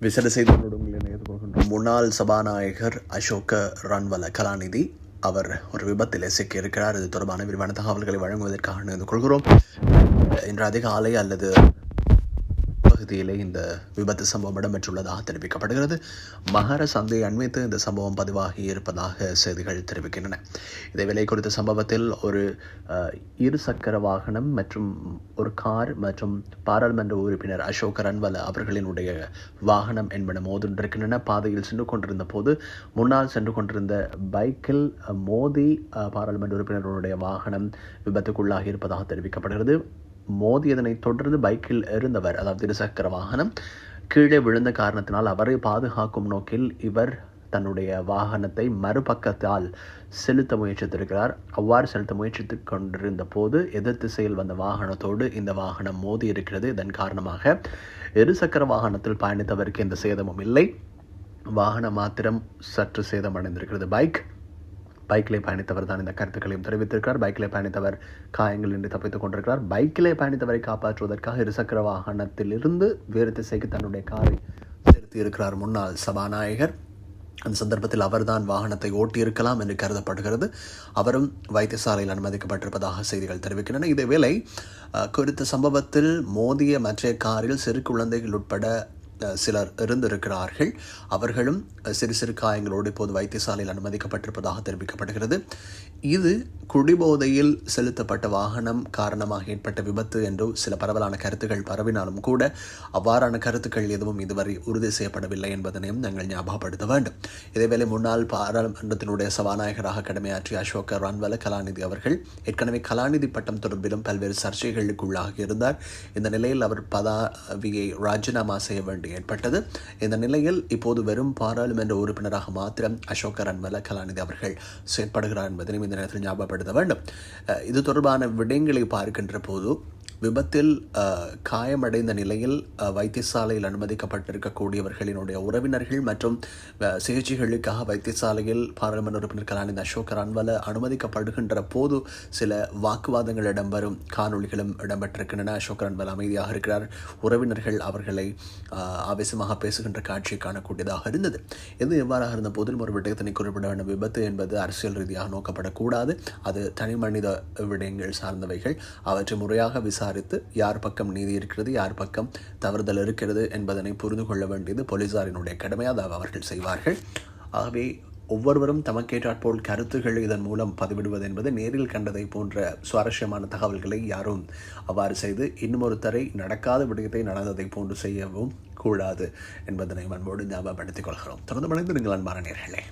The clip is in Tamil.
விசேட செய்திகளோடு உங்களை இணைத்துக் முன்னாள் சபாநாயகர் அசோக ரன்வல கலாநிதி அவர் ஒரு விபத்தில் சிக்கியிருக்கிறார். இது தொடர்பான விரிவான தகவல்களை வழங்குவதற்காக இணைந்து கொள்கிறோம் இன்று அதிகாலை அல்லது பகுதியிலே இந்த விபத்து சம்பவம் இடம்பெற்றுள்ளதாக தெரிவிக்கப்படுகிறது. மகர சந்தை அண்மைத்து இந்த சம்பவம் பதிவாகி இருப்பதாக செய்திகள் தெரிவிக்கின்றன. இதேவேளை குறித்த சம்பவத்தில் ஒரு அஹ், இருசக்கர வாகனம் மற்றும் ஒரு கார் மற்றும் பாராளுமன்ற உறுப்பினர் அசோக் ரன்வல அவர்களினுடைய வாகனம் என்பன மோதுண்டிருக்கின்றன பாதையில் சென்று கொண்டிருந்த போது முன்னால் சென்று கொண்டிருந்த பைக்கில் மோதி பாராளுமன்ற உறுப்பினர்களுடைய வாகனம் விபத்துக்குள்ளாகி இருப்பதாக தெரிவிக்கப்படுகிறது. மோதியதனை தொடர்ந்து பைக்கில் இருந்தவர் அதாவது இருசக்கர வாகனம் கீழே விழுந்த காரணத்தினால் அவரை பாதுகாக்கும் நோக்கில் இவர் தன்னுடைய வாகனத்தை மறுபக்கத்தால் செலுத்த முயற்சித்திருக்கிறார். அவ்வாறு செலுத்த முயற்சித்து கொண்டிருந்த போது எதிர் திசையில் வந்த வாகனத்தோடு இந்த வாகனம் மோதி இருக்கிறது. இதன் காரணமாக இருசக்கர வாகனத்தில் பயணித்தவருக்கு எந்த சேதமும் இல்லை. வாகனம் மாத்திரம் சற்று சேதமடைந்திருக்கிறது. பைக் பைக்கிலே பயணித்தவர் தான் இந்த கருத்துக்களையும் தெரிவித்திருக்கிறார். பைக்கிலே பயணித்தவர் காயங்களின்றி தப்பித்துக் கொண்டிருக்கிறார். பைக்கிலே பயணித்தவரை காப்பாற்றுவதற்காக இருசக்கர வாகனத்திலிருந்து வேறு திசைக்கு தன்னுடைய காரை செலுத்தி இருக்கிறார் முன்னாள் சபாநாயகர். அந்த சந்தர்ப்பத்தில் அவர்தான் வாகனத்தை ஓட்டியிருக்கலாம் என்று கருதப்படுகிறது. அவரும் வைத்தியசாலையில் அனுமதிக்கப்பட்டிருப்பதாக செய்திகள் தெரிவிக்கின்றன. இதேவேளை குறித்த சம்பவத்தில் மோதிய மற்ற காரில் சிறு குழந்தைகள் உட்பட சிலர் இருந்திருக்கிறார்கள். அவர்களும் சிறு சிறு காயங்களோடு இப்போது வைத்தியசாலையில் அனுமதிக்கப்பட்டிருப்பதாக தெரிவிக்கப்படுகிறது. இது குடிபோதையில் செலுத்தப்பட்ட வாகனம் காரணமாக ஏற்பட்ட விபத்து என்று சில பரவலான கருத்துக்கள் பரவினாலும் கூட அவ்வாறான கருத்துக்கள் எதுவும் இதுவரை உறுதி செய்யப்படவில்லை என்பதனையும் நாங்கள் ஞாபகப்படுத்த வேண்டும். இதேவேளை முன்னாள் பாராளுமன்றத்தினுடைய சபாநாயகராக கடமையாற்றிய அசோக ரன்வல கலாநிதி அவர்கள் ஏற்கனவே கலாநிதி பட்டம் தொடர்பிலும் பல்வேறு சர்ச்சைகளுக்குள்ளாகி இருந்தார். இந்த நிலையில் அவர் பதவியை ராஜினாமா செய்ய வேண்டும் வேண்டி ஏற்பட்டது. இந்த நிலையில் இப்போது வெறும் பாராளுமன்ற உறுப்பினராக மாத்திரம் அசோக் ரன்வல கலாநிதி அவர்கள் செயற்படுகிறார் என்பதனையும் இந்த நேரத்தில் ஞாபகப்படுத்த வேண்டும். இது தொடர்பான விடயங்களை பார்க்கின்ற போது விபத்தில் காயமடைந்த நிலையில் வைத்தியசாலையில் அனுமதிக்கப்பட்டிருக்கக்கூடியவர்களினுடைய உறவினர்கள் மற்றும் சிகிச்சைகளுக்காக வைத்தியசாலையில் பாராளுமன்ற உறுப்பினர் கலாநிதி அசோக் ரன்வல அனுமதிக்கப்படுகின்ற போது சில வாக்குவாதங்கள் இடம்பெறும் காணொளிகளும் இடம்பெற்றிருக்கின்றன. அசோக் ரன்வல் அமைதியாக இருக்கிறார். உறவினர்கள் அவர்களை ஆவேசமாக பேசுகின்ற காட்சியை காணக்கூடியதாக இருந்தது. எது எவ்வாறாக இருந்த போதிலும் ஒரு விடயத்தினை குறிப்பிட வேண்டும். விபத்து என்பது அரசியல் ரீதியாக நோக்கப்படக்கூடாது. அது தனி மனித விடயங்கள் சார்ந்தவைகள். அவற்றை முறையாக விசாரித்து யார் பக்கம் நீதி இருக்கிறது யார் பக்கம் தவறுதல் இருக்கிறது என்பதனை புரிந்து கொள்ள வேண்டியது போலீசாரினுடைய கடமை அதை அவர்கள் செய்வார்கள். ஆகவே ஒவ்வொருவரும் தமக்கேற்றாற்போல் கருத்துக்கள் இதன் மூலம் பதிவிடுவது என்பது நேரில் கண்டதை போன்ற சுவாரஸ்யமான தகவல்களை யாரும் அவ்வாறு செய்து இன்னும் ஒருத்தரை நடக்காத விடயத்தை நடந்ததை போன்று செய்யவும் கூடாது என்பதனை அன்போடு ஞாபகப்படுத்திக் கொள்கிறோம். தொடர்ந்து மனித நீங்கள் அன்பான நேர்களே.